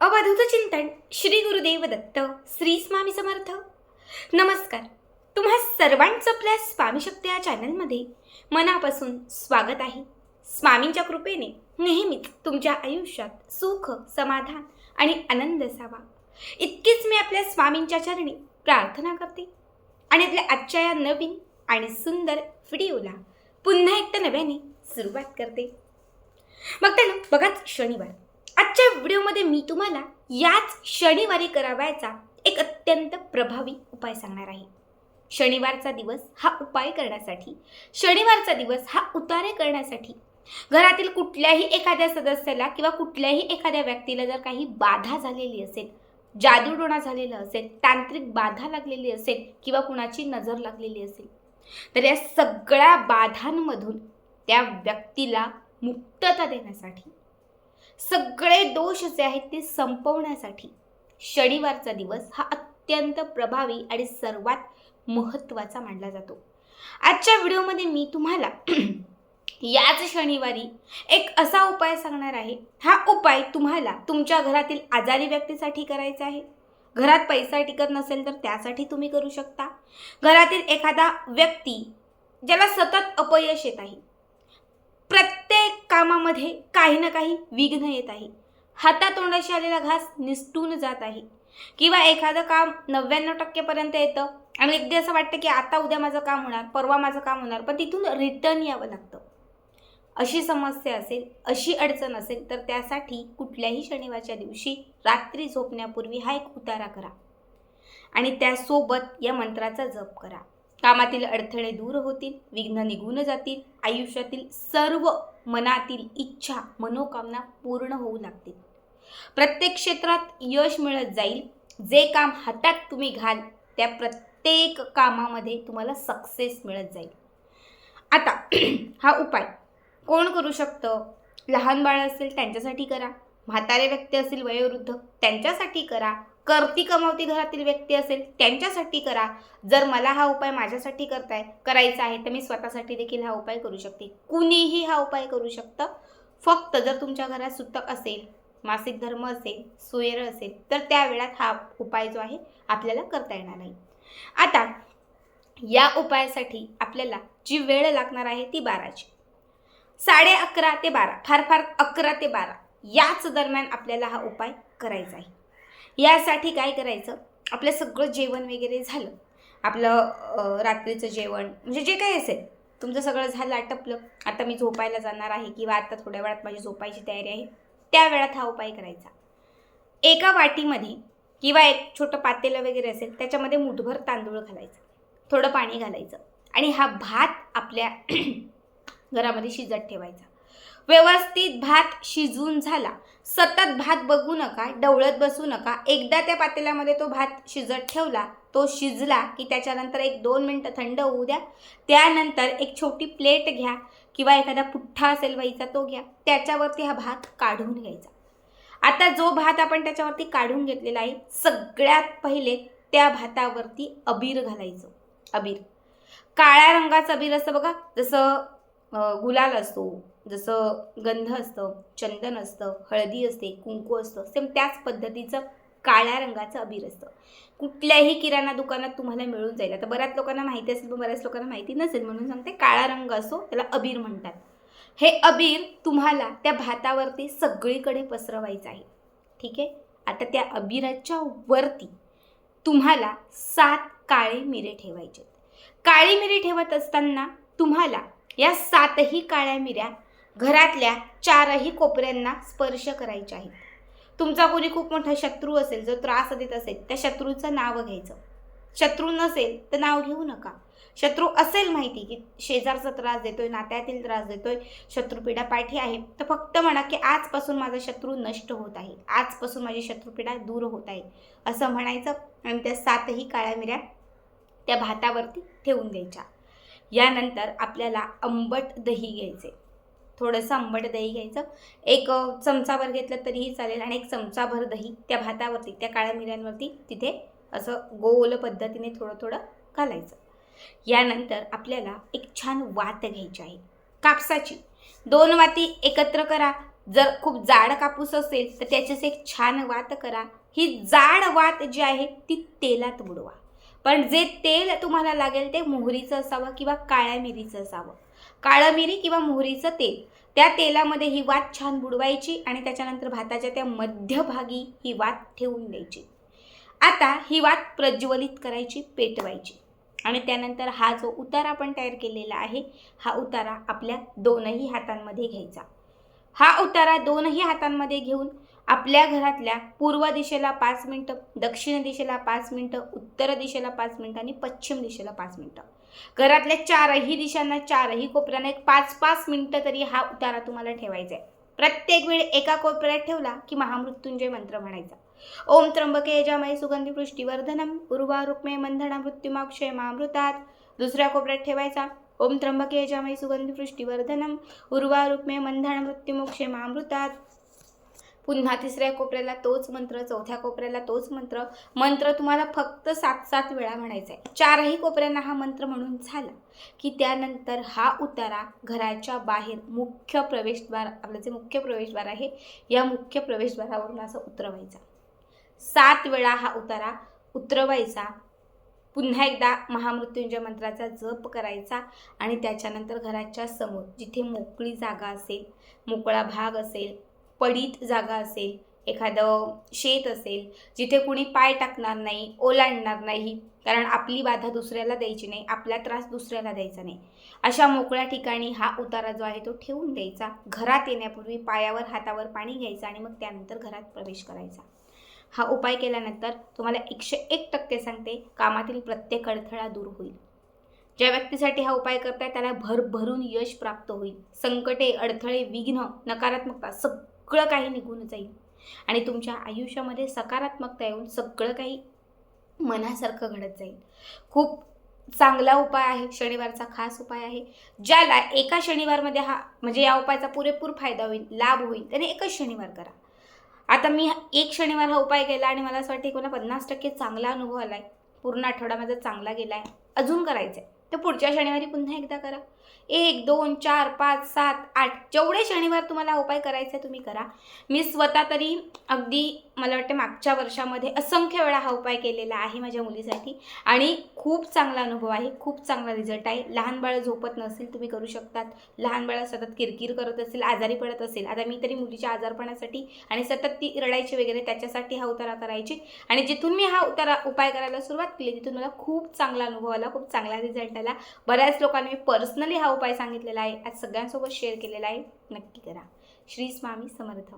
अवधूत चिंतन श्री गुरुदेव दत्त श्री स्वामी समर्थ. नमस्कार. तुम्हा सर्वांचं आपल्या स्वामी शक्ती या चॅनलमध्ये मनापासून स्वागत आहे. स्वामींच्या कृपेने नेहमीच तुमच्या आयुष्यात सुख समाधान आणि आनंद असावा. इतकीच मी आपल्या स्वामींच्या चरणी प्रार्थना करते. आणि आपल्या आजच्या या नवीन आणि सुंदर व्हिडिओला पुन्हा एकदा नव्याने सुरुवात करते. मग त्यानं बघाच शनिवार. आजच्या व्हिडिओमध्ये मी तुम्हाला याच शनिवारी करावायचा एक अत्यंत प्रभावी उपाय सांगणार आहे. शनिवारचा दिवस हा उपाय करण्यासाठी शनिवारचा दिवस हा उतारे करण्यासाठी घरातील कुठल्याही एखाद्या सदस्याला किंवा कुठल्याही एखाद्या व्यक्तीला जर काही बाधा झालेली असेल जादूडोणा झालेला असेल तांत्रिक बाधा लागलेली असेल किंवा कुणाची नजर लागलेली असेल तर या सगळ्या बाधांमधून त्या व्यक्तीला मुक्तता देण्यासाठी सगळे दोष जे आहेत ते संपवण्यासाठी शनिवारचा दिवस हा अत्यंत प्रभावी आणि सर्वात महत्त्वाचा मानला जातो. आजच्या व्हिडिओमध्ये मी तुम्हाला याच शनिवारी एक असा उपाय सांगणार आहे. हा उपाय तुम्हाला तुमच्या घरातील आजारी व्यक्तीसाठी करायचा आहे. घरात पैसा टिकत नसेल तर त्यासाठी तुम्ही करू शकता. घरातील एखादा व्यक्ती ज्याला सतत अपयश येत आहे. प्रत्येक कामामध्ये काही ना काही विघ्न येत आहे. हातातोंडाशी आलेला घास निसटून जात आहे. किंवा एखादं काम नव्याण्णव टक्केपर्यंत येतं आणि एकदा असं वाटतं की आता उद्या माझं काम होणार परवा माझं काम होणार पण तिथून रिटर्न यावं लागतं. अशी समस्या असेल अशी अडचण असेल तर त्यासाठी कुठल्याही शनिवारच्या दिवशी रात्री झोपण्यापूर्वी हा एक उतारा करा. आणि त्यासोबत या मंत्राचा जप करा. कामातील अडथळे दूर होतील विघ्न निघून जातील आयुष्यातील सर्व मनातील इच्छा मनोकामना पूर्ण होऊ लागतील. प्रत्येक क्षेत्रात यश मिळत जाईल. जे काम हातात तुम्ही घाल त्या प्रत्येक कामामध्ये तुम्हाला सक्सेस मिळत जाईल. आता हा उपाय. कोण करू शकतं? लहान बाळ असेल त्यांच्यासाठी करा. म्हातारे व्यक्ती असतील वयोवृद्ध त्यांच्यासाठी करा. करती कमावती घरातील व्यक्ती असेल त्यांच्यासाठी करा. जर मला हा उपाय माझ्यासाठी करताय करायचा आहे तर मी स्वतःसाठी देखील हा उपाय करू शकते. कुणीही हा उपाय करू शकतं. फक्त जर तुमच्या घरात सुतक असेल मासिक धर्म असेल सुयर असेल तर त्या वेळात हा उपाय जो आहे आपल्याला करता येणार नाही. आता या उपायासाठी आपल्याला जी वेळ लागणार आहे ती बाराची. साडे अकरा ते बारा फार फार अकरा ते बारा याच दरम्यान आपल्याला हा उपाय करायचा आहे. यासाठी काय करायचं? आपलं सगळं जेवण वगैरे झालं. आपलं रात्रीचं जेवण म्हणजे जे काही असेल. तुमचं सगळं झालं आटपलं. आता मी झोपायला जाणार आहे किंवा आता थोड्या वेळात माझी झोपायची तयारी आहे. त्या वेळात हा उपाय करायचा. एका वाटीमध्ये किंवा एक छोटं पातेलं वगैरे असेल त्याच्यामध्ये मुठभर तांदूळ घालायचं. थोडं पाणी घालायचं. आणि हा भात आपल्या घरामध्ये शिजत ठेवायचा. व्यवस्थित भात शिजून झाला. सतत भात बघू नका डवळत बसू नका. एकदा त्या पातेल्यामध्ये तो भात शिजत ठेवला तो शिजला की त्याच्यानंतर एक दोन मिनटं थंड होऊ द्या. त्यानंतर एक छोटी प्लेट घ्या किंवा एखादा पुठ्ठा असेल वहीचा तो घ्या. त्याच्यावरती हा भात काढून घ्यायचा. आता जो भात आपण त्याच्यावरती काढून घेतलेला आहे सगळ्यात पहिले त्या भातावरती अबीर घालायचं. अबीर. काळ्या रंगाचं अबीर असतं बघा जसं गुलाल असतो जसं गंध असतं चंदन असतं हळदी असते कुंकू असतं सेम त्याच पद्धतीचं काळ्या रंगाचं अबीर असतं. कुठल्याही किराणा दुकानात तुम्हाला मिळून जाईल. आता बऱ्याच लोकांना माहिती असेल पण बऱ्याच लोकांना माहिती नसेल म्हणून सांगते काळा रंग असतो त्याला अबीर म्हणतात. हे अबीर तुम्हाला त्या भातावरती सगळीकडे पसरवायचं आहे. ठीक आहे? आता त्या अबीराच्या वरती तुम्हाला सात काळे मिरे ठेवायचे काळी मिरी ठेवत असताना तुम्हाला या सातही काळ्या मिऱ्या घरातल्या चारही कोपऱ्यांना स्पर्श करायच्या आहेत. तुमचा कोणी खूप मोठा शत्रू असेल जो त्रास देत असेल त्या शत्रूचं नाव घ्यायचं. शत्रू नसेल तर नाव घेऊ नका. शत्रू असेल माहिती की शेजारचा त्रास देतोय नात्यातील त्रास देतोय शत्रुपीडा पाठी आहे. तर फक्त म्हणा की आजपासून माझा शत्रू नष्ट होत आहे. आजपासून माझी शत्रुपीडा दूर होत आहे असं म्हणायचं. आणि त्या सातही काळ्या मिऱ्या त्या भातावरती ठेवून द्यायच्या. यानंतर आपल्याला आंबट दही घ्यायचे. थोडंसं आंबट दही घ्यायचं. एक चमचाभर घेतलं तरीही चालेल आणि एक चमचाभर दही त्या भातावरती त्या काळ्या मिऱ्यांवरती तिथे असं गोल पद्धतीने थोडं थोडं घालायचं. यानंतर आपल्याला एक छान वात घ्यायची आहे. कापसाची. दोन वाती एकत्र करा. जर खूप जाड कापूस असेल तर त्याच्याच एक छान वात करा. ही जाड वात जी आहे ती तेलात बुडवा. पण जे तेल तुम्हाला लागेल ते मोहरीचं असावं किंवा काळ्या मिरीचं असावं. काळं मिरी किंवा मोहरीचं तेल. त्या तेलामध्ये ही वात छान बुडवायची आणि त्याच्यानंतर भाताच्या त्या मध्यभागी ही वात ठेवून द्यायची. आता ही वात प्रज्वलित करायची पेटवायची. आणि त्यानंतर हा जो उतारा आपण तयार केलेला आहे हा उतारा आपल्या दोनही हातांमध्ये घ्यायचा. हा उतारा दोनही हातांमध्ये घेऊन आपल्या घरातल्या पूर्व दिशेला पाच मिनटं दक्षिण दिशेला पाच मिनटं उत्तर दिशेला पाच मिनटं आणि पश्चिम दिशेला पाच मिनटं. घरातल्या चारही दिशांना चारही कोपऱ्यांना एक पाच पाच मिनटं तरी हा उतारा तुम्हाला ठेवायचा आहे. प्रत्येक वेळ एका कोपऱ्यात ठेवला की महामृत्युंजय मंत्र म्हणायचा. ओम त्र्यंबके यजामय सुगंधी पृष्टीवर्धनम उर्वा रुक्मे मंधना मृत्युमाक्षय मामृतात दुसऱ्या कोपऱ्यात ठेवायचा. ओम त्र्यंबके यजामय सुगंधी पृष्टीवर्धनम उर्वा रुक्मे मंधना मृत्युमोक्षे मामृतात पुन्हा तिसऱ्या कोपऱ्याला तोच मंत्र चौथ्या कोपऱ्याला तोच मंत्र. मंत्र तुम्हाला फक्त सात सात वेळा म्हणायचा आहे चारही कोपऱ्यांना हा मंत्र म्हणून झाला की त्यानंतर हा उतारा घराच्या बाहेर मुख्य प्रवेशद्वार आपलं जे मुख्य प्रवेशद्वार आहे या मुख्य प्रवेशद्वारावरून असं उतरवायचा. सात वेळा हा उतारा उतरवायचा. पुन्हा एकदा महामृत्युंजय मंत्राचा जप करायचा आणि त्याच्यानंतर घराच्या समोर जिथे मोकळी जागा असेल मोकळा भाग असेल पडीत जागा असेल एखादं शेत असेल जिथे कुणी पाय टाकणार नाही ओलांडणार नाही कारण आपली बाधा दुसऱ्याला द्यायची नाही आपला त्रास दुसऱ्याला द्यायचा नाही. अशा मोकळ्या ठिकाणी हा उतारा जो आहे तो ठेवून द्यायचा. घरात येण्यापूर्वी पायावर हातावर पाणी घ्यायचं आणि मग त्यानंतर घरात प्रवेश करायचा. हा उपाय केल्यानंतर तुम्हाला एकशे एक टक्के सांगते कामातील प्रत्येक अडथळा दूर होईल. ज्या व्यक्तीसाठी हा उपाय करताय त्याला भरभरून यश प्राप्त होईल. संकटे अडथळे विघ्न नकारात्मकता सगळं काही निघून जाईल. आणि तुमच्या आयुष्यामध्ये सकारात्मकता येऊन सगळं काही मनासारखं घडत जाईल. खूप चांगला उपाय आहे शनिवारचा खास उपाय आहे. ज्याला एका शनिवारमध्ये हा म्हणजे या उपायाचा पुरेपूर फायदा होईल लाभ होईल त्याने एकच शनिवार करा. आता मी एक शनिवार हा उपाय केला आणि मला असं वाटतं की पन्नास टक्के चांगला अनुभव आला आहे पूर्ण आठवडा माझा चांगला गेला आहे अजून करायचं आहे तर पुढच्या शनिवारी पुन्हा एकदा करा. एक दोन चार पाच सात आठ. जेवढे शनिवार तुम्हाला हा उपाय करायचा आहे तुम्ही करा. मी स्वतः तरी अगदी मला वाटतं मागच्या वर्षामध्ये असंख्य वेळा हा उपाय केलेला आहे माझ्या मुलीसाठी. आणि खूप चांगला अनुभव आहे खूप चांगला रिझल्ट आहे. लहान बाळं झोपत नसेल तुम्ही करू शकतात. लहान बाळ सतत किरकिर करत असेल आजारी पडत असेल. आता मी तरी मुलीच्या आजारपणासाठी आणि सतत ती रडायची वगैरे त्याच्यासाठी हा उतारा करायची. आणि जिथून मी हा उतारा उपाय करायला सुरुवात केली तिथून मला खूप चांगला अनुभव आला खूप चांगला रिझल्ट आला. बऱ्याच लोकांनी मी पर्सनली हा उपाय सांगितलेला आहे. आज सगळ्यांसोबत शेअर केलेला आहे. नक्की करा. श्री स्वामी समर्थ.